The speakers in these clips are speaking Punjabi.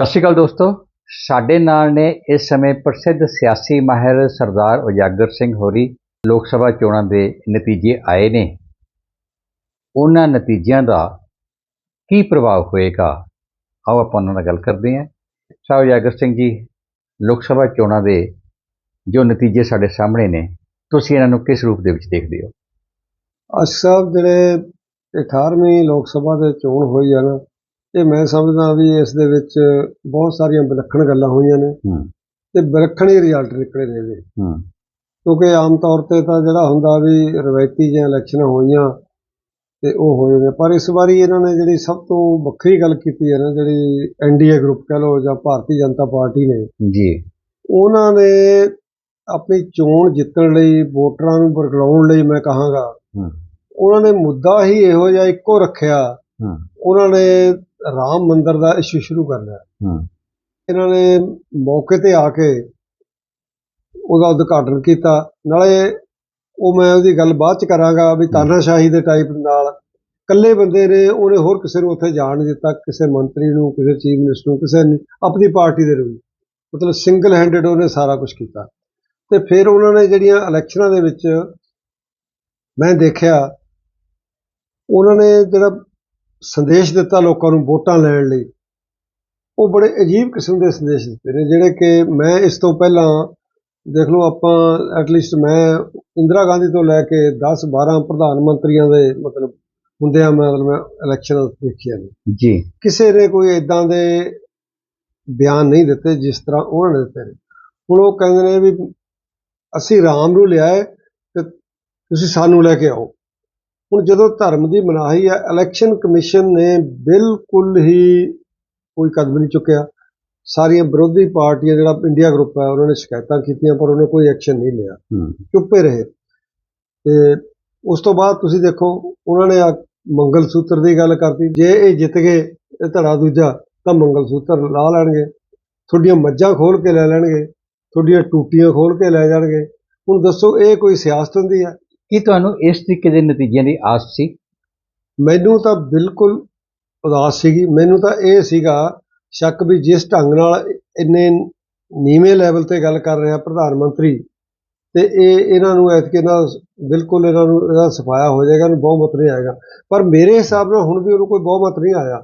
ਸਤਿ ਸ਼੍ਰੀ ਅਕਾਲ ਦੋਸਤੋ। ਸਾਡੇ ਨਾਲ ਨੇ ਇਸ ਸਮੇਂ ਪ੍ਰਸਿੱਧ ਸਿਆਸੀ ਮਾਹਿਰ ਸਰਦਾਰ ਉਜਾਗਰ ਸਿੰਘ ਹੋਰੀ ਲੋਕ ਸਭਾ ਚੋਣਾਂ ਦੇ ਨਤੀਜੇ ਆਏ ਨੇ। ਉਹਨਾਂ ਨਤੀਜਿਆਂ ਦਾ ਕੀ ਪ੍ਰਭਾਵ ਹੋਏਗਾ? ਆਓ ਆਪਾਂ ਉਹਨਾਂ ਨਾਲ ਗੱਲ ਕਰਦੇ ਹਾਂ। ਸ਼ਾਹ ਉਜਾਗਰ ਸਿੰਘ ਜੀ, ਲੋਕ ਸਭਾ ਚੋਣਾਂ ਦੇ ਜੋ ਨਤੀਜੇ ਸਾਡੇ ਸਾਹਮਣੇ ਨੇ, ਤੁਸੀਂ ਇਹਨਾਂ ਨੂੰ ਕਿਸ ਰੂਪ ਦੇ ਵਿੱਚ ਦੇਖਦੇ ਹੋ? ਅੱਜ ਸਾਹਿਬ ਜਿਹੜੇ 18ਵੀਂ ਲੋਕ ਸਭਾ ਦੇ ਚੋਣ ਹੋਈ ਆ ਨਾ ਇਹ ਮੈਂ ਸਮਝਦਾ ਵੀ ਇਸ ਦੇ ਵਿੱਚ ਬਹੁਤ ਸਾਰੀਆਂ ਵਿਲੱਖਣ ਗੱਲਾਂ ਹੋਈਆਂ ਨੇ ਤੇ ਵਿਲੱਖਣ ਹੀ ਰਿਜ਼ਲਟ ਨਿਕਲੇ ਨੇ ਇਹਦੇ। ਕਿਉਂਕਿ ਆਮ ਤੌਰ ਤੇ ਤਾਂ ਜਿਹੜਾ ਹੁੰਦਾ ਵੀ ਰਵਾਇਤੀ ਜਿਹੀਆਂ ਇਲੈਕਸ਼ਨਾਂ ਹੋਈਆਂ ਤੇ ਉਹ ਹੋਏ ਨੇ ਪਰ ਇਸ ਵਾਰੀ ਇਹਨਾਂ ਨੇ ਜਿਹੜੀ ਸਭ ਤੋਂ ਵੱਖਰੀ ਗੱਲ ਕੀਤੀ ਹੈ ਨਾ ਜਿਹੜੀ ਐਨਡੀਏ ਗਰੁੱਪ ਕਹ ਲਓ ਜਾਂ ਭਾਰਤੀ ਜਨਤਾ ਪਾਰਟੀ ਨੇ ਜੀ। ਉਹਨਾਂ ਨੇ ਆਪਣੀ ਚੋਣ ਜਿੱਤਣ ਲਈ ਵੋਟਰਾਂ ਨੂੰ ਵਰਗਲਾਉਣ ਲਈ ਮੈਂ ਕਹਾਂਗਾ ਹੂੰ। ਉਹਨਾਂ ਨੇ ਮੁੱਦਾ ਹੀ ਇਹੋ ਜਿਹਾ ਇੱਕੋ ਰੱਖਿਆ ਹੂੰ। ਉਹਨਾਂ ਨੇ ਰਾਮ ਮੰਦਿਰ ਦਾ ਇਸ਼ੂ ਸ਼ੁਰੂ ਕਰ ਲਿਆ ਹੂੰ। ਇਹਨਾਂ ਨੇ ਮੌਕੇ ਤੇ ਆ ਕੇ ਉਹਦਾ ਉਦਘਾਟਨ ਕੀਤਾ। ਨਾਲੇ ਉਹ ਮੈਂ ਉਹਦੀ ਗੱਲ ਬਾਅਦ ਚ ਕਰਾਂਗਾ ਵੀ ਤਾਨਾਸ਼ਾਹੀ ਦੇ ਟਾਈਪ ਨਾਲ ਇਕੱਲੇ ਬੰਦੇ ਨੇ ਉਹਨੇ ਹੋਰ ਕਿਸੇ ਨੂੰ ਉੱਥੇ ਜਾਣ ਨਹੀਂ ਦਿੱਤਾ ਕਿਸੇ ਮੰਤਰੀ ਨੂੰ ਕਿਸੇ ਚੀਫ ਮਿਨਿਸਟਰ ਨੂੰ ਕਿਸੇ ਨੇ ਆਪਣੀ ਪਾਰਟੀ ਦੇ ਨੂੰ ਮਤਲਬ ਸਿੰਗਲ ਹੈਂਡਡ ਉਹਨੇ ਸਾਰਾ ਕੁਝ ਕੀਤਾ। ਤੇ ਫਿਰ ਉਹਨਾਂ ਨੇ ਜਿਹੜੀਆਂ ਇਲੈਕਸ਼ਨਾਂ ਦੇ ਵਿੱਚ ਮੈਂ ਦੇਖਿਆ ਉਹਨਾਂ ਨੇ ਜਿਹੜਾ ਸੰਦੇਸ਼ ਦਿੱਤਾ ਲੋਕਾਂ ਨੂੰ ਵੋਟਾਂ ਲੈਣ ਲਈ। ਉਹ ਬੜੇ ਅਜੀਬ ਕਿਸਮ ਦੇ ਸੰਦੇਸ਼ ਦਿੱਤੇ ਨੇ ਜਿਹੜੇ ਕਿ ਮੈਂ ਇਸ ਤੋਂ ਪਹਿਲਾਂ ਦੇਖ ਲਓ ਆਪਾਂ ਐਟਲੀਸਟ ਮੈਂ ਇੰਦਰਾ ਗਾਂਧੀ ਤੋਂ ਲੈ ਕੇ 10 12 ਪ੍ਰਧਾਨ ਮੰਤਰੀਆਂ ਦੇ ਮਤਲਬ ਹੁੰਦਿਆਂ ਮਤਲਬ ਮੈਂ ਇਲੈਕਸ਼ਨ ਦੇਖੀਆਂ ਨੇ। ਜੀ। ਕਿਸੇ ਨੇ ਕੋਈ ਇਦਾਂ ਦੇ ਬਿਆਨ ਨਹੀਂ ਦਿੱਤੇ ਜਿਸ ਤਰ੍ਹਾਂ ਉਹਨਾਂ ਨੇ ਦਿੱਤੇ ਨੇ। ਹੁਣ ਉਹ ਕਹਿੰਦੇ ਨੇ ਵੀ ਅਸੀਂ ਰਾਮ ਨੂੰ ਲਿਆਏ ਤੇ ਤੁਸੀਂ ਸਾਨੂੰ ਲੈ ਕੇ ਆਓ। ਹੁਣ ਜਦੋਂ ਧਰਮ ਦੀ ਮਨਾਹੀ ਹੈ ਇਲੈਕਸ਼ਨ ਕਮਿਸ਼ਨ ਨੇ ਬਿਲਕੁਲ ਹੀ ਕੋਈ ਕਦਮ ਨਹੀਂ ਚੁੱਕਿਆ। ਸਾਰੀਆਂ ਵਿਰੋਧੀ ਪਾਰਟੀਆਂ ਜਿਹੜਾ ਇੰਡੀਆ ਗਰੁੱਪ ਹੈ ਉਹਨਾਂ ਨੇ ਸ਼ਿਕਾਇਤਾਂ ਕੀਤੀਆਂ ਪਰ ਉਹਨੇ ਕੋਈ ਐਕਸ਼ਨ ਨਹੀਂ ਲਿਆ। ਚੁੱਪੇ ਰਹੇ। ਤੇ ਉਸ ਤੋਂ ਬਾਅਦ ਤੁਸੀਂ ਦੇਖੋ ਉਹਨਾਂ ਨੇ ਮੰਗਲ ਸੂਤਰ ਦੀ ਗੱਲ ਕਰਤੀ। ਜੇ ਇਹ ਜਿੱਤ ਗਏ ਇਹ ਧੜਾ ਦੂਜਾ ਤਾਂ ਮੰਗਲ ਸੂਤਰ ਲਾ ਲੈਣਗੇ। ਤੁਹਾਡੀਆਂ ਮੱਝਾਂ ਖੋਲ ਕੇ ਲੈ ਲੈਣਗੇ ਤੁਹਾਡੀਆਂ ਟੂਟੀਆਂ ਖੋਲ ਕੇ ਲੈ ਜਾਣਗੇ। ਹੁਣ ਦੱਸੋ ਇਹ ਕੋਈ ਸਿਆਸਤ ਹੁੰਦੀ ਹੈ? ਕੀ ਤੁਹਾਨੂੰ ਇਸ ਤਰੀਕੇ ਦੇ ਨਤੀਜਿਆਂ ਦੀ ਆਸ ਸੀ? ਮੈਨੂੰ ਤਾਂ ਬਿਲਕੁਲ ਉਦਾਸ ਸੀਗੀ। ਮੈਨੂੰ ਤਾਂ ਇਹ ਸੀਗਾ ਸ਼ੱਕ ਵੀ ਜਿਸ ਢੰਗ ਨਾਲ ਇੰਨੇ ਨੀਵੇਂ ਲੈਵਲ ਤੇ ਗੱਲ ਕਰ ਰਿਹਾ ਪ੍ਰਧਾਨ ਮੰਤਰੀ ਤੇ ਇਹ ਇਹਨਾਂ ਨੂੰ ਐਤਕੇ ਨਾਲ ਬਿਲਕੁਲ ਇਹਨਾਂ ਨੂੰ ਇਹਦਾ ਸਫਾਇਆ ਹੋ ਜਾਏਗਾ ਇਹਨੂੰ ਬਹੁਮਤ ਨਹੀਂ ਆਏਗਾ। ਪਰ ਮੇਰੇ ਹਿਸਾਬ ਨਾਲ ਹੁਣ ਵੀ ਉਹਨੂੰ ਕੋਈ ਬਹੁਮਤ ਨਹੀਂ ਆਇਆ।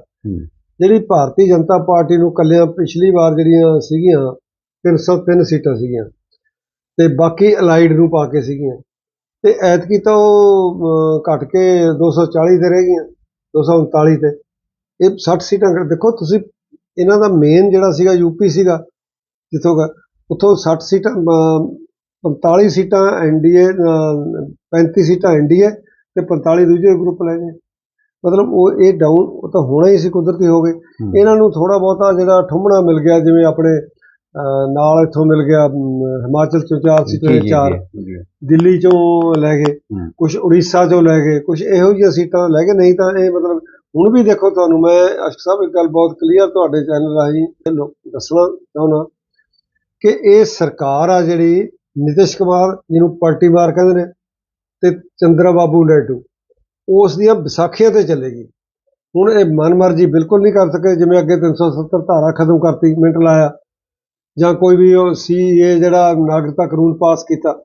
ਜਿਹੜੀ ਭਾਰਤੀ ਜਨਤਾ ਪਾਰਟੀ ਨੂੰ ਕੱਲਿਆਂ ਪਿਛਲੀ ਵਾਰ ਜਿਹੜੀਆਂ ਸੀਗੀਆਂ 303 ਸੀਟਾਂ ਸੀਗੀਆਂ ਤੇ ਬਾਕੀ ਅਲਾਈਡ ਨੂੰ ਪਾ ਕੇ ਸੀਗੀਆਂ। ਤੇ ਐਤਕੀ ਤਾਂ ਉਹ ਘਟ ਕੇ 240 ਤੇ ਰਹਿ ਗਈਆਂ 239 ਤੇ। ਇਹ 60 ਸੀਟਾਂ ਦੇਖੋ ਤੁਸੀਂ ਇਹਨਾਂ ਦਾ ਮੇਨ ਜਿਹੜਾ ਸੀਗਾ ਯੂਪੀ ਸੀਗਾ ਜਿੱਥੋਂ ਉੱਥੋਂ 60 ਸੀਟਾਂ ਅਹ, 45 ਸੀਟਾਂ ਐਨਡੀਏ 35 ਸੀਟਾਂ ਐਨਡੀਏ ਤੇ 45 ਦੂਜੇ ਗਰੁੱਪ ਲੈ ਗਏ। ਮਤਲਬ ਉਹ ਇਹ ਡਾਊਨ ਉਹ ਤਾਂ ਹੋਣਾ ਹੀ ਸੀ ਕੁਦਰਤੀ ਹੋ ਗਏ। ਇਹਨਾਂ ਨੂੰ ਥੋੜਾ ਬਹੁਤਾ ਜਿਹੜਾ ਠੁੰਮਣਾ ਮਿਲ ਗਿਆ ਜਿਵੇਂ ਆਪਣੇ ਨਾਲ ਇੱਥੋਂ ਮਿਲ ਗਿਆ ਹਿਮਾਚਲ ਚੋਂ ਚਾਰ ਦੇ ਜੀ, ਚਾਰ। ਦਿੱਲੀ ਚੋਂ ਲੈ ਗਏ। ਕੁਝ ਉੜੀਸਾ ਚੋਂ ਲੈ ਗਏ ਕੁਝ ਇਹੋ ਜਿਹੀਆਂ ਸੀਟਾਂ ਲੈ ਗਏ ਨਹੀਂ ਤਾਂ ਇਹ ਮਤਲਬ ਹੁਣ ਵੀ ਦੇਖੋ ਤੁਹਾਨੂੰ ਮੈਂ ਅਸ਼ਕ ਸਾਹਿਬ ਇੱਕ ਗੱਲ ਬਹੁਤ ਕਲੀਅਰ ਤੁਹਾਡੇ ਚੈਨਲ ਰਾਹੀਂ ਦੱਸਣਾ ਚਾਹੁੰਦਾ ਕਿ ਇਹ ਸਰਕਾਰ ਆ ਜਿਹੜੀ ਨਿਤਿਸ਼ ਕੁਮਾਰ ਜਿਹਨੂੰ ਪਲਟੀ ਮਾਰ ਕਹਿੰਦੇ ਨੇ ਤੇ ਚੰਦਰਾ ਬਾਬੂ ਨਾਇਡੂ ਉਸ ਦੀਆਂ ਵਿਸਾਖੀਆਂ ਤੇ ਚੱਲੇਗੀ ਹੁਣ ਇਹ ਮਨਮਰਜ਼ੀ ਬਿਲਕੁਲ ਨਹੀਂ ਕਰ ਸਕੇ ਜਿਵੇਂ ਅੱਗੇ 370 ਧਾਰਾ ਖਤਮ ਕਰਤੀ ਮਿੰਟ ਲਾਇਆ ਜਾਂ ਕੋਈ ਵੀ ਉਹ ਸੀਏ ਜਿਹੜਾ ਨਾਗਰਿਕਤਾ ਕਾਨੂੰਨ ਪਾਸ ਕੀਤਾ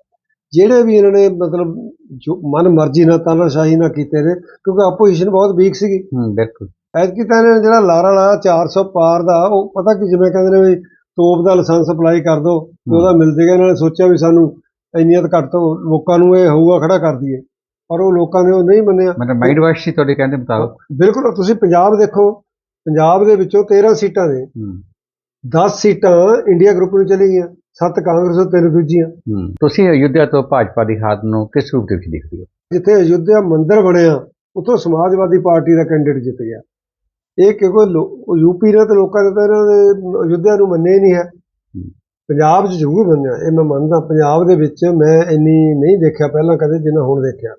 ਜਿਹੜੇ ਵੀ ਇਹਨਾਂ ਨੇ ਮਤਲਬ ਜੋ ਮਨ ਮਰਜ਼ੀ ਨਾਲ ਤਾਨਾਸ਼ਾਹੀ ਨਾਲ ਕੀਤੇ ਨੇ ਕਿਉਂਕਿ ਆਪੋਜੀਸ਼ਨ ਬਹੁਤ ਵੀਕ ਸੀਗੀ। ਹੂੰ ਬਿਲਕੁਲ। ਐਤਕੀ ਤਾਂ ਇਹਨਾਂ ਨੇ ਜਿਹੜਾ ਲਾਰਾ ਲਾਇਆ 400 ਪਾਰ ਦਾ ਉਹ ਪਤਾ ਕੀ ਜਿਵੇਂ ਕਹਿੰਦੇ ਨੇ ਵੀ ਤੋਪ ਦਾ ਲਾਇਸੈਂਸ ਅਪਲਾਈ ਕਰ ਦਿਓ ਤੇ ਉਹਦਾ ਮਿਲ ਜੇਗਾ ਇਹਨਾਂ ਨੇ ਸੋਚਿਆ ਵੀ ਸਾਨੂੰ ਇੰਨੀਆਂ ਤਾਂ ਘੱਟ ਤੋਂ ਲੋਕਾਂ ਨੂੰ ਇਹ ਹੋਊਗਾ ਖੜਾ ਕਰ ਦਈਏ। ਪਰ ਉਹ ਲੋਕਾਂ ਨੇ ਉਹ ਨਹੀਂ ਮੰਨਿਆ। ਮਤਲਬ ਮਾਈਂਡ ਵਾਸ਼ ਸੀ ਤੁਹਾਡੇ ਕਹਿੰਦੇ ਮੁਤਾਬਕ? ਬਿਲਕੁਲ ਤੁਸੀਂ ਪੰਜਾਬ ਦੇਖੋ ਪੰਜਾਬ ਦੇ ਵਿੱਚੋਂ 13 ਸੀਟਾਂ ਹੂੰ। 10 ਸੀਟਾਂ ਇੰਡੀਆ ਗਰੁੱਪ ਨੂੰ ਚਲੀ ਗਈਆਂ 7 ਕਾਂਗਰਸ ਤੇ ਤਿੰਨ ਦੂਜੀਆਂ। ਹੂੰ। ਤੁਸੀਂ ਅਯੁੱਧਿਆ ਤੋਂ ਭਾਜਪਾ ਦੀ ਹਾਰ ਨੂੰ ਕਿਸ ਰੂਪ ਦੇ ਵਿੱਚ ਦੇਖਦੇ ਹੋ? ਜਿੱਥੇ ਅਯੁੱਧਿਆ ਮੰਦਿਰ ਬਣਿਆ ਉੱਥੋਂ ਸਮਾਜਵਾਦੀ ਪਾਰਟੀ ਦਾ ਕੈਂਡੀਡੇਟ ਜਿੱਤ ਗਿਆ। ਇਹ ਕਿਉਂਕਿ ਯੂਪੀ ਨੇ ਤਾਂ ਲੋਕਾਂ ਨੇ ਤਾਂ ਇਹਨਾਂ ਦੇ ਅਯੁੱਧਿਆ ਨੂੰ ਮੰਨਿਆ ਹੀ ਨਹੀਂ ਹੈ। ਪੰਜਾਬ 'ਚ ਜ਼ਰੂਰ ਮੰਨਿਆ ਇਹ ਮੈਂ ਮੰਨਦਾ। ਪੰਜਾਬ ਦੇ ਵਿੱਚ ਮੈਂ ਇੰਨੀ ਨਹੀਂ ਦੇਖਿਆ ਪਹਿਲਾਂ ਕਦੇ ਜਿੰਨਾ ਹੁਣ ਦੇਖਿਆ।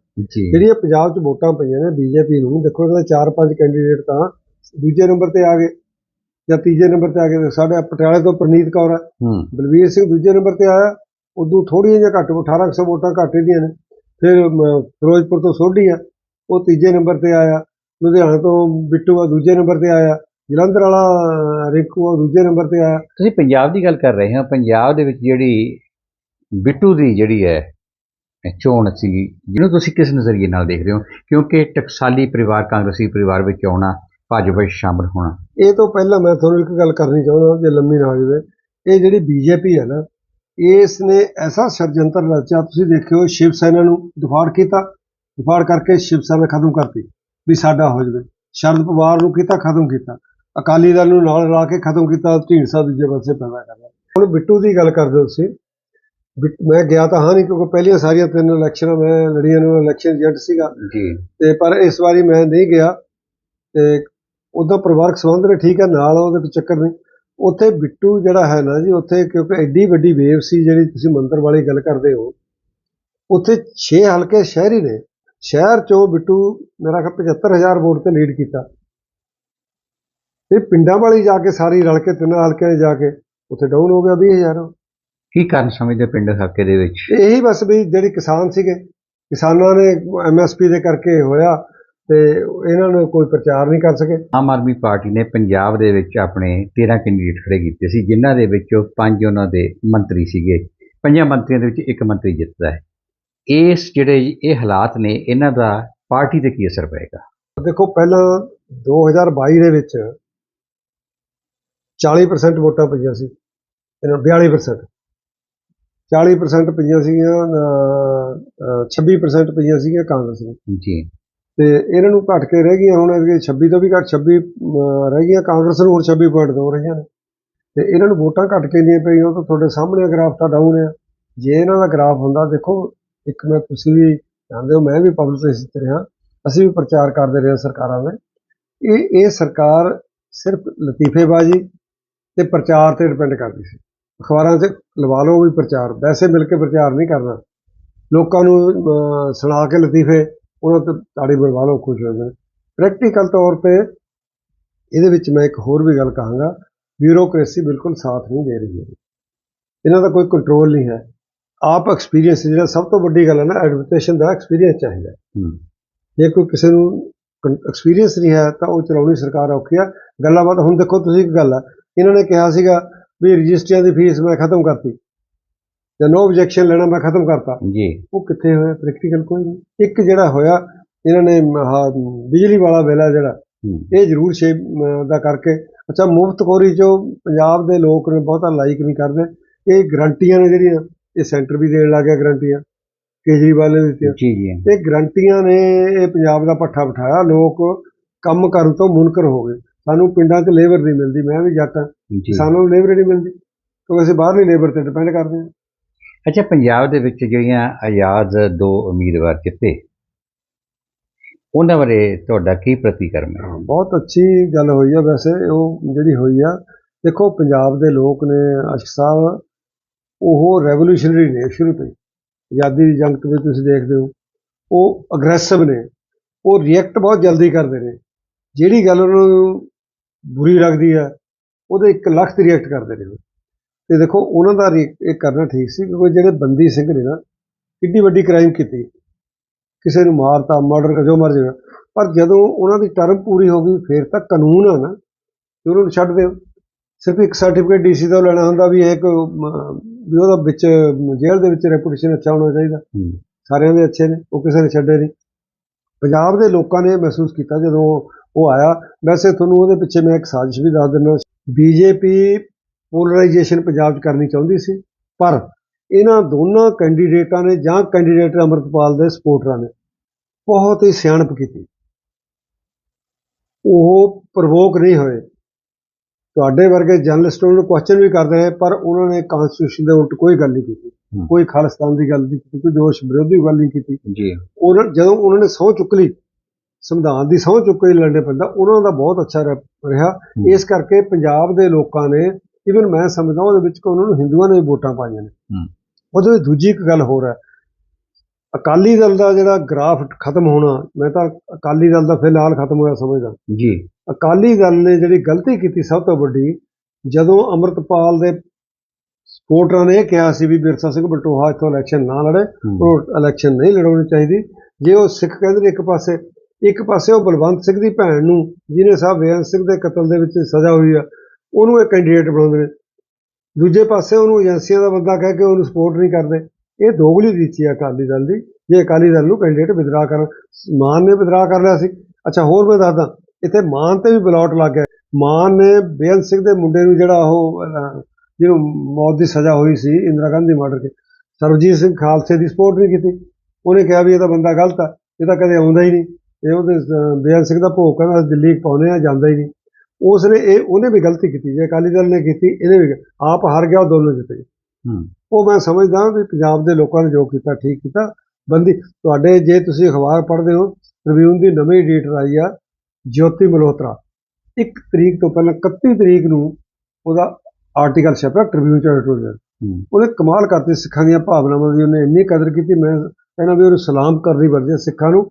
ਜਿਹੜੀਆਂ ਪੰਜਾਬ 'ਚ ਵੋਟਾਂ ਪਈਆਂ ਨੇ ਬੀਜੇਪੀ ਨੂੰ ਦੇਖੋ ਇਹਨਾਂ ਦੇ ਚਾਰ ਪੰਜ ਕੈਂਡੀਡੇਟ ਤਾਂ ਦੂਜੇ ਨੰਬਰ ਤੇ ਆ ਗਏ। ਜਾਂ ਤੀਜੇ ਨੰਬਰ ਤੇ ਆ ਗਏ ਸਾਡੇ ਪਟਿਆਲੇ ਤੋਂ ਪ੍ਰਨੀਤ ਕੌਰ ਹੈ। ਬਲਵੀਰ ਸਿੰਘ ਦੂਜੇ ਨੰਬਰ ਤੇ ਆਇਆ ਉਦੋਂ ਥੋੜੀਆਂ ਜਿਹੀਆਂ ਘੱਟ 1800 ਵੋਟਾਂ ਘੱਟ ਇਹਦੀਆਂ ਨੇ। ਫਿਰ ਫਿਰੋਜ਼ਪੁਰ ਤੋਂ ਸੋਢੀ ਆ ਉਹ ਤੀਜੇ ਨੰਬਰ ਤੇ ਆਇਆ। ਲੁਧਿਆਣਾ ਤੋਂ ਬਿੱਟੂ ਆ ਦੂਜੇ ਨੰਬਰ ਤੇ ਆਇਆ। ਜਲੰਧਰ ਵਾਲਾ ਰਿੰਕੂ ਉਹ ਦੂਜੇ ਨੰਬਰ ਤੇ ਆਇਆ। ਤੁਸੀਂ ਪੰਜਾਬ ਦੀ ਗੱਲ ਕਰ ਰਹੇ ਹੋ ਪੰਜਾਬ ਦੇ ਵਿੱਚ ਜਿਹੜੀ ਬਿੱਟੂ ਦੀ ਜਿਹੜੀ ਹੈ ਚੋਣ ਸੀ ਜਿਹਨੂੰ ਤੁਸੀਂ ਕਿਸ ਨਜ਼ਰੀਏ ਨਾਲ ਦੇਖ ਰਹੇ ਹੋ? ਕਿਉਂਕਿ ਟਕਸਾਲੀ ਪਰਿਵਾਰ ਕਾਂਗਰਸੀ ਪਰਿਵਾਰ ਵਿੱਚ ਆਉਣਾ ਭਾਜਪਾ ਵਿੱਚ ਸ਼ਾਮਲ ਹੋਣਾ। ਇਹ ਤੋਂ ਪਹਿਲਾਂ ਮੈਂ ਤੁਹਾਨੂੰ ਇੱਕ ਗੱਲ ਕਰਨੀ ਚਾਹੁੰਦਾ ਜੇ ਲੰਮੀ ਨਾ ਹੋ ਜਾਵੇ ਇਹ ਜਿਹੜੀ ਬੀਜੇਪੀ ਹੈ ਨਾ ਇਸ ਨੇ ਐਸਾ ષਡਯੰਤਰ ਰਚਿਆ ਤੁਸੀਂ ਦੇਖਿਓ ਸ਼ਿਵ ਸੈਨਾ ਨੂੰ ਦਿਫਾੜ ਕੀਤਾ ਦਿਫਾੜ ਕਰਕੇ ਸ਼ਿਵ ਸੈਨਾ ਖਤਮ ਕਰਤੀ ਵੀ ਸਾਡਾ ਹੋ ਜਾਵੇ। ਸ਼ਰਦ ਪਵਾਰ ਨੂੰ ਕੀਤਾ ਖਤਮ ਕੀਤਾ। ਅਕਾਲੀ ਦਲ ਨੂੰ ਨਾਲ ਰਲਾ ਕੇ ਖਤਮ ਕੀਤਾ ਢੀਂਡਸਾ ਦੂਜੇ ਪਾਸੇ ਪੈਦਾ ਕਰ ਲਿਆ। ਹੁਣ ਬਿੱਟੂ ਦੀ ਗੱਲ ਕਰਦੇ ਤੁਸੀਂ। ਮੈਂ ਗਿਆ ਤਾਂ ਹਾਂ ਨਹੀਂ ਕਿਉਂਕਿ ਪਹਿਲੀਆਂ ਸਾਰੀਆਂ ਤਿੰਨ ਇਲੈਕਸ਼ਨਾਂ ਮੈਂ ਲੜੀਆਂ ਨੂੰ ਇਲੈਕਸ਼ਨ ਏਜੰਟ ਸੀਗਾ। ਜੀ। ਤੇ ਪਰ ਇਸ ਵਾਰੀ ਮੈਂ ਨਹੀਂ ਗਿਆ। ਤੇ ਉਦੋਂ ਪਰਿਵਾਰਕ ਸੰਬੰਧ ਨੇ ਠੀਕ ਹੈ ਨਾਲ ਆ, ਉਹਦੇ ਕੋਈ ਚੱਕਰ ਨਹੀਂ। ਉੱਥੇ ਬਿੱਟੂ ਜਿਹੜਾ ਹੈ ਨਾ ਜੀ ਉੱਥੇ ਕਿਉਂਕਿ ਐਡੀ ਵੱਡੀ ਵੇਵ ਸੀ ਜਿਹੜੀ ਤੁਸੀਂ ਮੰਦਰ ਵਾਲੀ ਗੱਲ ਕਰਦੇ ਹੋ। ਉੱਥੇ 6 ਹਲਕੇ ਸ਼ਹਿਰੀ ਨੇ। ਸ਼ਹਿਰ ਚੋਂ ਬਿੱਟੂ ਮੇਰਾ ਖਿਆਲ 75000 ਵੋਟ ਤੇ ਲੀਡ ਕੀਤਾ। ਇਹ ਪਿੰਡਾਂ ਵਾਲੀ ਜਾ ਕੇ ਸਾਰੀ ਰਲ ਕੇ ਤਿੰਨ ਹਲਕਿਆਂ 'ਚ ਜਾ ਕੇ ਉੱਥੇ ਡਾਊਨ ਹੋ ਗਿਆ 20000 ਕੀ ਕਾਰਨ ਸਮਝਦੇ ਪਿੰਡ ਹਲਕੇ ਦੇ ਵਿੱਚ? ਇਹੀ ਬਸ ਵੀ ਜਿਹੜੇ ਕਿਸਾਨ ਸੀਗੇ। ਕਿਸਾਨਾਂ ਨੇ ਐਮਐਸਪੀ ਦੇ ਕਰਕੇ ਹੋਇਆ। ਤੇ ਇਹਨਾਂ ਨੂੰ ਕੋਈ ਪ੍ਰਚਾਰ ਨਹੀਂ ਕਰ ਸਕੇ। ਆਮ ਆਦਮੀ ਪਾਰਟੀ ਨੇ ਪੰਜਾਬ ਦੇ ਵਿੱਚ ਆਪਣੇ 13 ਕੈਂਡੀਡੇਟ ਖੜੇ ਕੀਤੇ ਸੀ ਜਿਨ੍ਹਾਂ ਦੇ ਵਿੱਚੋਂ ਪੰਜ ਉਹਨਾਂ ਦੇ ਮੰਤਰੀ ਸੀਗੇ। ਪੰਜਾਂ ਮੰਤਰੀਆਂ ਦੇ ਵਿੱਚ ਇੱਕ ਮੰਤਰੀ ਜਿੱਤਦਾ ਹੈ। ਇਸ ਜਿਹੜੇ ਇਹ ਹਾਲਾਤ ਨੇ ਇਹਨਾਂ ਦਾ ਪਾਰਟੀ ਤੇ ਕੀ ਅਸਰ ਪਏਗਾ? ਦੇਖੋ ਪਹਿਲਾਂ 2022 ਦੇ ਵਿੱਚ 40% ਵੋਟਾਂ ਪਈਆਂ ਸੀ। ਇਹਨਾਂ 42% 40% ਪਈਆਂ ਸੀਗੀਆਂ ਅਹ, ਅਹ, 26% ਪਈਆਂ ਸੀਗੀਆਂ ਕਾਂਗਰਸ ਨੂੰ। ਜੀ। ਤੇ ਇਹਨਾਂ ਨੂੰ ਘਟ ਕੇ ਰਹਿ ਗਈਆਂ ਹੁਣ ਇਹ 26 ਤੋਂ ਵੀ ਘੱਟ 26 ਰਹਿ ਗਈਆਂ ਕਾਂਗਰਸ ਨੂੰ, ਹੁਣ 26.2 ਰਹੀਆਂ ਨੇ। ਤੇ ਇਹਨਾਂ ਨੂੰ ਵੋਟਾਂ ਘਟ ਕੇ ਨਹੀਂ ਪਈਆਂ, ਉਹ ਤਾਂ ਤੁਹਾਡੇ ਸਾਹਮਣੇ ਗ੍ਰਾਫ ਤਾਂ ਡਾਊਨ ਆ। ਜੇ ਇਹਨਾਂ ਦਾ ਗ੍ਰਾਫ ਹੁੰਦਾ, ਦੇਖੋ, ਇੱਕ ਮੈਂ ਤੁਸੀਂ ਵੀ ਜਾਣਦੇ ਹੋ, ਮੈਂ ਵੀ ਪਬਲਿਸਿਟੀ ਤੇ ਰਿਹਾ, ਅਸੀਂ ਵੀ ਪ੍ਰਚਾਰ ਕਰਦੇ ਰਹੇ ਸਰਕਾਰਾਂ ਦੇ। ਇਹ ਇਹ ਸਰਕਾਰ ਸਿਰਫ ਲਤੀਫੇਬਾਜ਼ੀ ਤੇ ਪ੍ਰਚਾਰ ਤੇ ਡਿਪੈਂਡ ਕਰਦੀ ਸੀ। ਅਖਬਾਰਾਂ 'ਚ ਲਵਾ ਲਓ ਵੀ ਪ੍ਰਚਾਰ, ਵੈਸੇ ਮਿਲ ਕੇ ਪ੍ਰਚਾਰ ਨਹੀਂ ਕਰਨਾ। ਲੋਕਾਂ ਨੂੰ ਸੁਣਾ ਕੇ ਲਤੀਫੇ ਉਹਨਾਂ ਤੇ ਤਾੜੀ ਲਓ ਖੁਸ਼ ਹੋ ਜਾਣ ਪ੍ਰੈਕਟੀਕਲ ਤੌਰ ਤੇ ਇਹਦੇ ਵਿੱਚ ਮੈਂ ਇੱਕ ਹੋਰ ਵੀ ਗੱਲ ਕਹਾਂਗਾ ਬਿਊਰੋਕ੍ਰੇਸੀ ਬਿਲਕੁਲ ਸਾਥ ਨਹੀਂ ਦੇ ਰਹੀ ਹੈ ਇਹਨਾਂ ਦਾ ਕੋਈ ਕੰਟਰੋਲ ਨਹੀਂ ਹੈ। ਆਪ ਐਕਸਪੀਰੀਅੰਸ ਜਿਹੜਾ ਸਭ ਤੋਂ ਵੱਡੀ ਗੱਲ ਹੈ ਨਾ ਐਡਮਿਨਿਸਟ੍ਰੇਸ਼ਨ ਦਾ ਐਕਸਪੀਰੀਅੰਸ ਚਾਹੀਦਾ। ਜੇ ਕੋਈ ਕਿਸੇ ਨੂੰ ਐਕਸਪੀਰੀਅੰਸ ਨਹੀਂ ਹੈ ਤਾਂ ਉਹ ਚਲਾਉਣੀ ਸਰਕਾਰ ਔਖੀ ਆ। ਗੱਲਾਂ ਬਾਤ ਹੁਣ ਦੇਖੋ ਤੁਸੀਂ ਇੱਕ ਗੱਲ ਆ। ਇਹਨਾਂ ਨੇ ਕਿਹਾ ਸੀਗਾ ਵੀ ਰਜਿਸਟਰੀਆਂ ਦੀ ਫੀਸ ਮੈਂ ਖਤਮ ਕਰਤੀ। ਜਾਂ ਨੋ ਆਬਜੈਕਸ਼ਨ ਲੈਣਾ ਮੈਂ ਖਤਮ ਕਰਤਾ। ਜੀ। ਉਹ ਕਿੱਥੇ ਹੋਇਆ? ਪ੍ਰੈਕਟੀਕਲ ਕੋਈ ਨਹੀਂ ਇੱਕ ਜਿਹੜਾ ਹੋਇਆ ਇਹਨਾਂ ਨੇ ਬਿਜਲੀ ਵਾਲਾ ਬਿੱਲ ਆ ਜਿਹੜਾ ਇਹ ਜ਼ਰੂਰ ਛੇ ਦਾ ਕਰਕੇ ਅੱਛਾ ਮੁਫਤ ਖੋਰੀ ਜੋ ਪੰਜਾਬ ਦੇ ਲੋਕ ਨੇ ਬਹੁਤਾ ਲਾਈਕ ਨਹੀਂ ਕਰਦੇ। ਇਹ ਗਰੰਟੀਆਂ ਨੇ ਜਿਹੜੀਆਂ ਇਹ ਸੈਂਟਰ ਵੀ ਦੇਣ ਲੱਗ ਗਿਆ ਗਰੰਟੀਆਂ ਕੇਜਰੀਵਾਲ ਨੇ ਦਿੱਤੀਆਂ। ਜੀ ਜੀ। ਇਹ ਗਰੰਟੀਆਂ ਨੇ ਇਹ ਪੰਜਾਬ ਦਾ ਪੱਠਾ ਬਿਠਾਇਆ। ਲੋਕ ਕੰਮ ਕਰਨ ਤੋਂ ਮੁਨਕਰ ਹੋ ਗਏ। ਸਾਨੂੰ ਪਿੰਡਾਂ 'ਚ ਲੇਬਰ ਨਹੀਂ ਮਿਲਦੀ। ਮੈਂ ਵੀ ਜੱਟ ਸਾਨੂੰ ਲੇਬਰ ਨਹੀਂ ਮਿਲਦੀ। ਕਿਉਂਕਿ ਅਸੀਂ ਬਾਹਰਲੀ ਲੇਬਰ ਤੇ ਡਿਪੈਂਡ ਕਰਦੇ ਹਾਂ। ਅੱਛਾ, ਪੰਜਾਬ ਦੇ ਵਿੱਚ ਜਿਹੜੀਆਂ ਆਜ਼ਾਦ ਦੋ ਉਮੀਦਵਾਰ ਜਿੱਤੇ, ਉਹਨਾਂ ਬਾਰੇ ਤੁਹਾਡਾ ਕੀ ਪ੍ਰਤੀਕਰਮ ਹੈ? ਬਹੁਤ ਅੱਛੀ ਗੱਲ ਹੋਈ ਆ ਵੈਸੇ, ਉਹ ਜਿਹੜੀ ਹੋਈ ਆ, ਦੇਖੋ ਪੰਜਾਬ ਦੇ ਲੋਕ ਨੇ ਅਸ਼ਕ ਸਾਹਿਬ, ਉਹ ਰੈਵੋਲੂਸ਼ਨਰੀ ਨੇ ਸ਼ੁਰੂ ਤੋਂ ਹੀ। ਆਜ਼ਾਦੀ ਦੀ ਜੰਗ ਤੋਂ ਤੁਸੀਂ ਦੇਖਦੇ ਹੋ, ਉਹ ਅਗਰੈਸਿਵ ਨੇ, ਉਹ ਰਿਐਕਟ ਬਹੁਤ ਜਲਦੀ ਕਰਦੇ ਨੇ। ਜਿਹੜੀ ਗੱਲ ਉਹਨਾਂ ਨੂੰ ਬੁਰੀ ਲੱਗਦੀ ਆ, ਉਹਦੇ ਇੱਕ ਲੱਖ ਤੇ ਰਿਐਕਟ ਕਰਦੇ ਨੇ ਉਹ। ਤੇ ਦੇਖੋ ਉਹਨਾਂ ਦਾ ਇਹ ਕਰਨਾ ਠੀਕ ਸੀ ਕਿਉਂਕਿ ਜਿਹੜੇ ਬੰਦੀ ਸਿੰਘ ਨੇ ਨਾ ਕਿੰਨੀ ਵੱਡੀ ਕ੍ਰਾਈਮ ਕੀਤੀ। ਕਿਸੇ ਨੂੰ ਮਾਰਤਾ ਮਰਡਰ ਕਰ ਜੋ ਮਰ ਜਾਏਗਾ ਪਰ ਜਦੋਂ ਉਹਨਾਂ ਦੀ ਟਰਮ ਪੂਰੀ ਹੋ ਗਈ ਫਿਰ ਤਾਂ ਕਾਨੂੰਨ ਆ ਨਾ ਕਿ ਉਹਨਾਂ ਨੂੰ ਛੱਡ ਦਿਓ। ਸਿਰਫ ਇੱਕ ਸਰਟੀਫਿਕੇਟ ਡੀਸੀ ਤੋਂ ਲੈਣਾ ਹੁੰਦਾ ਵੀ ਇਹ ਇੱਕ ਅਮ, ਵੀ ਉਹਦਾ ਵਿੱਚ ਜੇਲ੍ਹ ਦੇ ਵਿੱਚ ਰੈਪੂਟੇਸ਼ਨ ਅੱਛਾ ਹੋਣਾ ਚਾਹੀਦਾ। ਸਾਰਿਆਂ ਦੇ ਅੱਛੇ ਨੇ ਉਹ ਕਿਸੇ ਨੇ ਛੱਡੇ ਨਹੀਂ। ਪੰਜਾਬ ਦੇ ਲੋਕਾਂ ਨੇ ਮਹਿਸੂਸ ਕੀਤਾ ਜਦੋਂ ਉਹ ਆਇਆ। ਵੈਸੇ ਤੁਹਾਨੂੰ ਉਹਦੇ ਪਿੱਛੇ ਮੈਂ ਇੱਕ ਸਾਜ਼ਿਸ਼ ਵੀ ਦੱਸ ਦਿੰਦਾ। ਬੀਜੇਪੀ ਪੋਲਰਾਈਜੇਸ਼ਨ ਪੰਜਾਬ 'ਚ ਕਰਨੀ ਚਾਹੁੰਦੀ ਸੀ। ਪਰ ਇਹਨਾਂ ਦੋਨਾਂ ਕੈਂਡੀਡੇਟਾਂ ਨੇ ਜਾਂ ਕੈਂਡੀਡੇਟ ਅੰਮ੍ਰਿਤਪਾਲ ਦੇ ਸਪੋਰਟਰਾਂ ਨੇ ਬਹੁਤ ਹੀ ਸਿਆਣਪ ਕੀਤੀ। ਉਹ ਪ੍ਰਵੋਕ ਨਹੀਂ ਹੋਏ। ਤੁਹਾਡੇ ਵਰਗੇ ਜਰਨਲਿਸਟ ਉਹਨਾਂ ਨੂੰ ਕੁਐਸਚਨ ਵੀ ਕਰਦੇ ਰਹੇ ਪਰ ਉਹਨਾਂ ਨੇ ਕਨਸਟੀਟਿਊਸ਼ਨ ਦੇ ਉਲਟ ਕੋਈ ਗੱਲ ਨਹੀਂ ਕੀਤੀ। ਕੋਈ ਖਾਲਿਸਤਾਨ ਦੀ ਗੱਲ ਨਹੀਂ ਕੀਤੀ ਕੋਈ ਦੋਸ਼ ਵਿਰੋਧੀ ਗੱਲ ਨਹੀਂ ਕੀਤੀ। ਜੀ। ਉਹਨਾਂ ਜਦੋਂ ਉਹਨਾਂ ਨੇ ਸਹੁੰ ਚੁੱਕ ਲਈ ਸੰਵਿਧਾਨ ਦੀ ਸਹੁੰ ਚੁੱਕ ਕੇ ਲੜਨੇ ਪੈਂਦਾ ਉਹਨਾਂ ਦਾ ਬਹੁਤ ਅੱਛਾ ਰਿਹਾ। ਇਸ ਕਰਕੇ ਪੰਜਾਬ ਦੇ ਲੋਕਾਂ ਨੇ ਇਵਨ ਮੈਂ ਸਮਝਦਾ ਉਹਦੇ ਵਿੱਚ ਕਿ ਉਹਨਾਂ ਨੂੰ ਹਿੰਦੂਆਂ ਨੇ ਵੋਟਾਂ ਪਾਈਆਂ ਨੇ। ਹੂੰ। ਉਹਦੇ ਵਿੱਚ ਦੂਜੀ ਇੱਕ ਗੱਲ ਹੋਰ ਹੈ। ਅਕਾਲੀ ਦਲ ਦਾ ਜਿਹੜਾ ਗ੍ਰਾਫ ਖਤਮ ਹੋਣਾ ਮੈਂ ਤਾਂ ਅਕਾਲੀ ਦਲ ਦਾ ਫਿਲਹਾਲ ਖਤਮ ਹੋਇਆ ਸਮਝਦਾ। ਜੀ। ਅਕਾਲੀ ਦਲ ਨੇ ਜਿਹੜੀ ਗਲਤੀ ਕੀਤੀ ਸਭ ਤੋਂ ਵੱਡੀ ਜਦੋਂ ਅੰਮ੍ਰਿਤਪਾਲ ਦੇ ਸਪੋਰਟਰਾਂ ਨੇ ਇਹ ਕਿਹਾ ਸੀ ਵੀ ਬਿਰਸਾ ਸਿੰਘ ਬਟੋਹਾ ਇੱਥੋਂ ਇਲੈਕਸ਼ਨ ਨਾ ਲੜੇ। ਉਹ ਇਲੈਕਸ਼ਨ ਨਹੀਂ ਲੜਾਉਣੀ ਚਾਹੀਦੀ। ਜੇ ਉਹ ਸਿੱਖ ਕਹਿੰਦੇ ਨੇ ਇੱਕ ਪਾਸੇ ਇੱਕ ਪਾਸੇ ਉਹ ਬਲਵੰਤ ਸਿੰਘ ਦੀ ਭੈਣ ਨੂੰ ਜਿਹਨੇ ਸਾਹਿਬ ਬੇਅੰਤ ਸਿੰਘ ਦੇ ਕਤਲ ਦੇ ਵਿੱਚ ਸਜ਼ਾ ਹੋਈ ਆ ਉਹਨੂੰ ਇਹ ਕੈਂਡੀਡੇਟ ਬਣਾਉਂਦੇ ਨੇ। ਦੂਜੇ ਪਾਸੇ ਉਹਨੂੰ ਏਜੰਸੀਆਂ ਦਾ ਬੰਦਾ ਕਹਿ ਕੇ ਉਹਨੂੰ ਸਪੋਰਟ ਨਹੀਂ ਕਰਦੇ। ਇਹ ਦੋਗਲੀ ਰੀਤੀ ਹੈ ਅਕਾਲੀ ਦਲ ਦੀ। ਜੇ ਅਕਾਲੀ ਦਲ ਨੂੰ ਕੈਂਡੀਡੇਟ ਵਿਦਰਾ ਕਰਨ, ਮਾਨ ਨੇ ਵਿਦਰਾ ਕਰ ਲਿਆ ਸੀ। ਅੱਛਾ, ਹੋਰ ਮੈਂ ਦੱਸਦਾ, ਇੱਥੇ ਮਾਨ ਤੇ ਵੀ ਬਲੌਟ ਲੱਗ ਗਿਆ। ਮਾਨ ਨੇ ਬੇਅੰਤ ਸਿੰਘ ਦੇ ਮੁੰਡੇ ਨੂੰ ਜਿਹੜਾ ਉਹ ਜਿਹਨੂੰ ਮੌਤ ਦੀ ਸਜ਼ਾ ਹੋਈ ਸੀ, ਇੰਦਰਾ ਗਾਂਧੀ ਮਰਡਰ ਕੇ, ਸਰਬਜੀਤ ਸਿੰਘ ਖਾਲਸੇ ਦੀ ਸਪੋਰਟ ਨਹੀਂ ਕੀਤੀ। ਉਹਨੇ ਕਿਹਾ ਵੀ ਇਹ ਤਾਂ ਬੰਦਾ ਗਲਤ ਆ, ਇਹ ਤਾਂ ਕਦੇ ਆਉਂਦਾ ਹੀ ਨਹੀਂ। ਇਹ ਉਹਦੇ ਬੇਅੰਤ ਸਿੰਘ ਦਾ ਭੋਗ ਕਹਿੰਦਾ ਅਸੀਂ ਦਿੱਲੀ ਪਾਉਨੇ ਆ ਜਾਂਦਾ ਹੀ ਨਹੀਂ। ਉਸ ਨੇ ਇਹ ਉਹਨੇ ਵੀ ਗਲਤੀ ਕੀਤੀ ਜੇ ਅਕਾਲੀ ਦਲ ਨੇ ਕੀਤੀ ਇਹਨੇ ਵੀ ਆਪ ਹਾਰ ਗਿਆ ਦੋਨੋਂ ਜਿੱਤ ਗਏ। ਉਹ ਮੈਂ ਸਮਝਦਾ ਵੀ ਪੰਜਾਬ ਦੇ ਲੋਕਾਂ ਨੇ ਜੋ ਕੀਤਾ ਠੀਕ ਕੀਤਾ। ਬੰਦੀ ਤੁਹਾਡੇ ਜੇ ਤੁਸੀਂ ਅਖਬਾਰ ਪੜ੍ਹਦੇ ਹੋ ਟ੍ਰਿਬਿਊਨ ਦੀ ਨਵੀਂ ਐਡੀਟਰ ਆਈ ਆ ਜੋਤੀ ਮਲਹੋਤਰਾ। ਇੱਕ ਤਰੀਕ ਤੋਂ ਪਹਿਲਾਂ 31 ਤਰੀਕ ਨੂੰ ਉਹਦਾ ਆਰਟੀਕਲ ਛਪਿਆ ਟ੍ਰਿਬਿਊਨ ਚ ਐਡੀਟੋਰੀਅਲ ਉਹਨੇ ਕਮਾਲ ਕਰਤੀ ਸਿੱਖਾਂ ਦੀਆਂ ਭਾਵਨਾਵਾਂ ਦੀ ਉਹਨੇ ਇੰਨੀ ਕਦਰ ਕੀਤੀ ਮੈਂ ਕਹਿੰਦਾ ਵੀ ਉਹਨੂੰ ਸਲਾਮ ਕਰਨੀ ਹੈ ਸਿੱਖਾਂ ਨੂੰ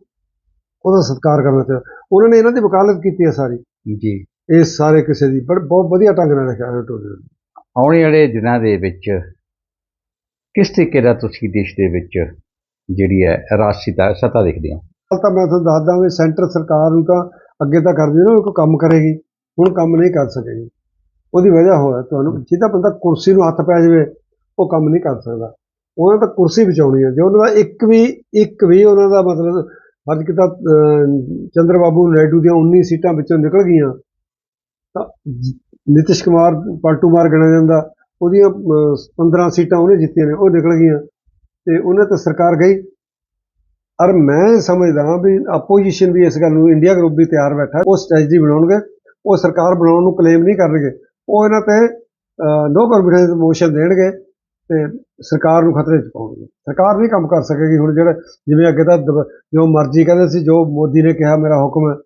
ਉਹਦਾ ਸਤਿਕਾਰ ਕਰਨਾ ਚਾਹੀਦਾ। ਉਹਨਾਂ ਨੇ ਇਹਨਾਂ ਦੀ ਵਕਾਲਤ ਕੀਤੀ ਹੈ ਸਾਰੀ। ਜੀ। ਇਹ ਸਾਰੇ ਕਿਸੇ ਦੀ ਬੜ ਬਹੁਤ ਵਧੀਆ ਢੰਗ ਨਾਲ ਲਿਖਿਆ ਐਡੀਟੋਰੀਅਲ ਆਉਣ ਵਾਲੇ ਦਿਨਾਂ ਦੇ ਵਿੱਚ ਕਿਸ ਤਰੀਕੇ ਦਾ ਤੁਸੀਂ ਦੇਸ਼ ਦੇ ਵਿੱਚ ਜਿਹੜੀ ਹੈ ਰਾਸ਼ਟਰੀ ਤਾ- ਸੱਤਾ ਦੇਖਦੇ ਹੋ? ਹਾਲ ਤਾਂ ਮੈਂ ਤੁਹਾਨੂੰ ਦੱਸਦਾ ਵੀ ਸੈਂਟਰ ਸਰਕਾਰ ਨੂੰ ਤਾਂ ਅੱਗੇ ਤਾਂ ਕਰਦੀ ਨਾ ਕੋਈ ਕੰਮ ਕਰੇਗੀ ਹੁਣ ਕੰਮ ਨਹੀਂ ਕਰ ਸਕੇਗੀ। ਉਹਦੀ ਵਜ੍ਹਾ ਹੋਇਆ ਤੁਹਾਨੂੰ ਜਿਹਦਾ ਬੰਦਾ ਕੁਰਸੀ ਨੂੰ ਹੱਥ ਪੈ ਜਾਵੇ ਉਹ ਕੰਮ ਨਹੀਂ ਕਰ ਸਕਦਾ। ਉਹਨਾਂ ਤਾਂ ਕੁਰਸੀ ਬਚਾਉਣੀ ਹੈ ਜੇ ਉਹਨਾਂ ਦਾ ਇੱਕ ਵੀ ਇੱਕ ਵੀ ਉਹਨਾਂ ਦਾ ਮਤਲਬ ਫਰਜ਼ ਕੀਤਾ ਚੰਦਰ ਬਾਬੂ ਨਾਇਡੂ ਦੀਆਂ 19 ਸੀਟਾਂ ਵਿੱਚੋਂ ਨਿਕਲ ਗਈਆਂ ਤਾਂ ਨਿਤਿਸ਼ ਕੁਮਾਰ ਪਾਲਟੂ ਮਾਰ ਗਿਣਿਆ ਜਾਂਦਾ। ਉਹਦੀਆਂ ਅਹ, 15 ਸੀਟਾਂ ਉਹਨੇ ਜਿੱਤੀਆਂ ਨੇ ਉਹ ਨਿਕਲ ਗਈਆਂ। ਤੇ ਉਹਨੇ ਤਾਂ ਸਰਕਾਰ ਗਈ। ਔਰ ਮੈਂ ਸਮਝਦਾ ਵੀ ਆਪੋਜੀਸ਼ਨ ਵੀ ਇਸ ਗੱਲ ਨੂੰ ਇੰਡੀਆ ਗਰੁੱਪ ਵੀ ਤਿਆਰ ਬੈਠਾ। ਉਹ ਸਟ੍ਰੈਟਜੀ ਬਣਾਉਣਗੇ। ਉਹ ਸਰਕਾਰ ਬਣਾਉਣ ਨੂੰ ਕਲੇਮ ਨਹੀਂ ਕਰਨਗੇ। ਉਹ ਇਹਨਾਂ ਤੇ ਨੋ ਕੰਫੀਡੈਂਸ ਮੋਸ਼ਨ ਦੇਣਗੇ ਤੇ ਸਰਕਾਰ ਨੂੰ ਖਤਰੇ 'ਚ ਪਾਉਣਗੇ। ਸਰਕਾਰ ਨਹੀਂ ਕੰਮ ਕਰ ਸਕੇਗੀ ਹੁਣ ਜਿਹੜਾ ਜਿਵੇਂ ਅੱਗੇ ਤਾਂ ਦਬ- ਜੋ ਮਰਜ਼ੀ ਕਹਿੰਦੇ ਸੀ ਜੋ ਮੋਦੀ ਨੇ ਕਿਹਾ ਮੇਰਾ ਹੁਕਮ ਹੈ।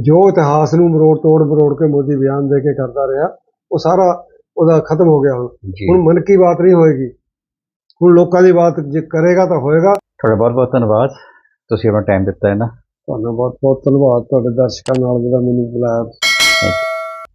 ਜੋ ਇਤਿਹਾਸ ਨੂੰ ਮਰੋੜ ਤੋੜ ਮਰੋੜ ਕੇ ਮੋਦੀ ਬਿਆਨ ਦੇ ਕੇ ਕਰਦਾ ਰਿਹਾ ਉਹ ਸਾਰਾ ਉਹਦਾ ਖਤਮ ਹੋ ਗਿਆ ਹੁਣ। ਹੁਣ ਮਨ ਕੀ ਬਾਤ ਨਹੀਂ ਹੋਏਗੀ। ਹੁਣ ਲੋਕਾਂ ਦੀ ਬਾਤ ਜੇ ਕਰੇਗਾ ਤਾਂ ਹੋਏਗਾ। ਤੁਹਾਡਾ ਬਹੁਤ ਬਹੁਤ ਧੰਨਵਾਦ। ਤੁਸੀਂ ਆਪਣਾ ਟਾਈਮ ਦਿੱਤਾ ਹੈ ਨਾ ਤੁਹਾਨੂੰ ਬਹੁਤ ਬਹੁਤ ਧੰਨਵਾਦ। ਤੁਹਾਡੇ ਦਰਸ਼ਕਾਂ ਨਾਲ ਜਿਹੜਾ ਮੈਨੂੰ ਬੁਲਾਇਆ.